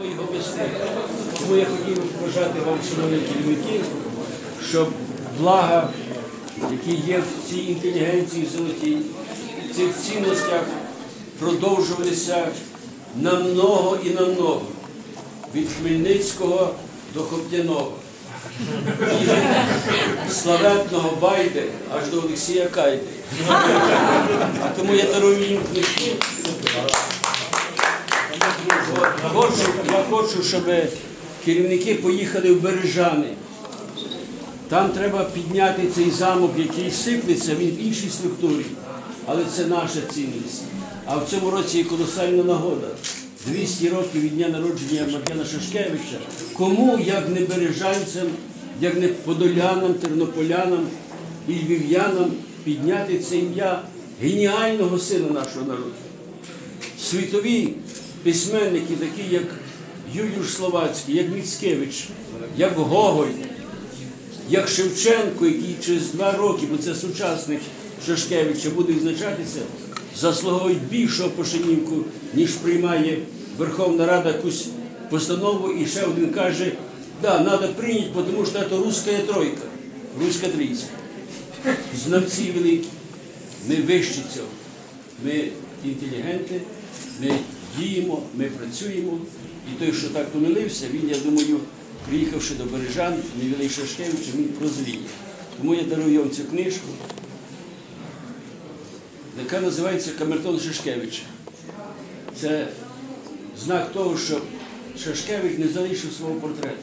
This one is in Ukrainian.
його вести. Тому я хотів побажати вам, шановні керівники, щоб блага, які є в цій інтелігенції золотій, в цих цінностях, продовжувалися намного і намного. Від Хмельницького до Хоптяного. І від славетного Байди аж до Олексія Кайди. А тому я дарую їм книжки. Хочу, я хочу, щоб керівники поїхали в Бережани. Там треба підняти цей замок, який сиплеться, він в іншій структурі. Але це наша цінність. А в цьому році є колосальна нагода. 200 років від дня народження Мар'яна Шашкевича. Кому, як не бережанцям, як не подолянам, тернополянам і львів'янам підняти це ім'я геніального сина нашого народу світові письменники, такі як Юліуш Словацький, як Міцкевич, як Гоголь, як Шевченко, який через два роки, бо це сучасник Шашкевича, буде відзначатися, заслуговують більшого пошанівку, ніж приймає Верховна Рада якусь постанову, і ще один каже, да, треба прийняти, тому що це руська тройка, руська трійця. Знавці великі, ми вищі цього. Ми інтелігенти, ми діємо, ми працюємо. І той, що так помилився, він, я думаю, приїхавши до Бережан, Невілий Шашкевич, він прозріє. Тому я дарую вам цю книжку, яка називається Камертон Шашкевича. Це знак того, що Шашкевич не залишив свого портрета.